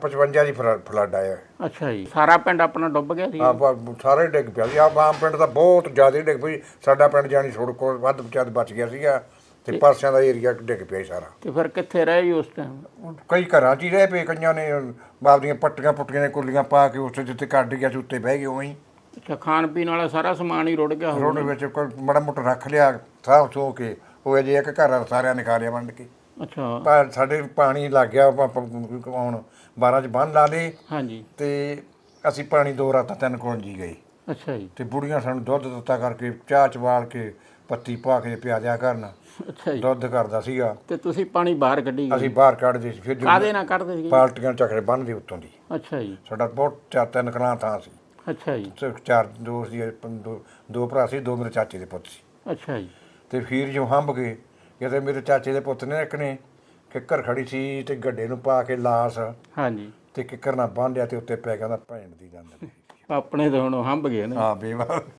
55 ਦੀ ਫਲ- ਫਲੱਡ ਆਇਆ। ਅੱਛਾ ਜੀ। ਸਾਰਾ ਪਿੰਡ ਆਪਣਾ ਡੁੱਬ ਗਿਆ ਸੀ? ਆ ਸਾਰੇ ਡਿੱਗ ਪਿਆ ਸੀ। ਆ ਆਮ ਪਿੰਡ ਤਾਂ ਬਹੁਤ ਜ਼ਿਆਦਾ ਡਿੱਗ ਪਈ। ਸਾਡਾ ਪਿੰਡ ਜਾਨੀ ਛੋੜ ਕੋਲ ਵੱਧ ਵਿਚਾਰ ਬਚ ਗਿਆ ਸੀਗਾ ਤੇ ਪਾਸਿਆਂ ਦਾ ਏਰੀਆ ਡਿੱਗ ਪਿਆ ਸੀ ਸਾਰਾ। ਤੇ ਫਿਰ ਕਿੱਥੇ ਰਹੇ ਜੀ ਉਸ ਟਾਈਮ ਕਈ ਘਰਾਂ 'ਚ ਹੀ ਰਹੇ ਪਏ। ਕਈਆਂ ਨੇ ਬਾਬਦੀਆਂ ਪੱਟੀਆਂ ਪੁੱਟੀਆਂ ਨੇ ਕੁੱਲੀਆਂ ਪਾ ਕੇ ਉੱਥੇ ਜਿੱਥੇ ਕੱਢ ਗਿਆ ਸੀ ਉੱਤੇ ਬਹਿ ਗਏ ਉਵੇਂ ਹੀ। ਅੱਛਾ ਖਾਣ ਪੀਣ ਵਾਲਾ ਸਾਰਾ ਸਮਾਨ ਹੀ ਰੁੜ ਗਿਆ ਹੋਊ। ਰੋਡ ਵਿੱਚ ਕੋਈ ਮੜਾ ਮੋਟਾ ਰੱਖ ਲਿਆ ਸਾਹ ਸੋ ਕੇ। ਉਹ ਅਜੇ ਇੱਕ ਘਰ ਆ, ਸਾਰਿਆਂ ਨੇ ਖਾ ਲਿਆ ਵੰਡ ਕੇ। ਅੱਛਾ। ਪਰ ਸਾਡੇ ਪਾਣੀ ਲੱਗ ਗਿਆ ਆਉਣ 12 ਚ ਬੰਨ ਲਾ ਲਏ ਹਾਂਜੀ। ਤੇ ਅਸੀਂ ਪਾਣੀ ਦੋ ਰਾਤਾਂ ਤਿੰਨ ਕੋਲ ਜੀ ਗਏ। ਅੱਛਾ ਜੀ। ਤੇ ਬੁੜੀਆਂ ਸਾਨੂੰ ਦੁੱਧ ਦਿੱਤਾ ਕਰਕੇ ਚਾਹ ਚਵਾਲ ਕੇ ਪੱਤੀ ਪਾ ਕੇ ਪਿਆ ਦਿਆ ਕਰਨ। ਅੱਛਾ ਜੀ। ਦੁੱਧ ਕਰਦਾ ਸੀਗਾ। ਤੇ ਤੁਸੀਂ ਪਾਣੀ ਬਾਹਰ ਕੱਢੀ ਗਏ? ਅਸੀਂ ਬਾਹਰ ਕੱਢਦੇ ਸੀ ਫਿਰ ਕਾਦੇ ਨਾਲ ਕੱਢਦੇ ਸੀ ਪਾਲਟੀਆਂ ਚੱਕਰੇ ਬੰਨਦੇ ਉੱਤੋਂ ਦੀ। ਅੱਛਾ ਜੀ। ਸਾਡਾ ਬਹੁਤ ਚਾਰ ਤਿੰਨ ਕਲਾਂ ਥਾਂ ਸੀ। ਅੱਛਾ ਜੀ। ਚਾਰ ਦੋ ਸੀ ਦੋ ਦੋ ਭਰਾ ਸੀ ਦੋ ਮੇਰੇ ਚਾਚੇ ਦੇ ਪੁੱਤ ਸੀ। ਅੱਛਾ ਜੀ। ਤੇ ਫਿਰ ਜੋ ਹੰਬ ਗਏ ਕਿਤੇ ਮੇਰੇ ਚਾਚੇ ਦੇ ਪੁੱਤ ਨੇ ਇੱਕ ਨੇ ਕਿੱਕਰ ਖੜੀ ਸੀ ਤੇ ਗੱਡੇ ਨੂੰ ਪਾ ਕੇ ਲਾਸ ਹਾਂਜੀ। ਤੇ ਕਿੱਕਰ ਨਾਲ ਲਿਆ ਤੇ ਉੱਤੇ ਪੈ ਗਿਆ ਉਹਦਾ ਭੈਣ ਦੀ ਦੰਦ ਆਪਣੇ ਤਾਂ ਹੁਣ ਹੰਬ ਗਏ ਨੇ। ਹਾਂ ਬੇਵਾ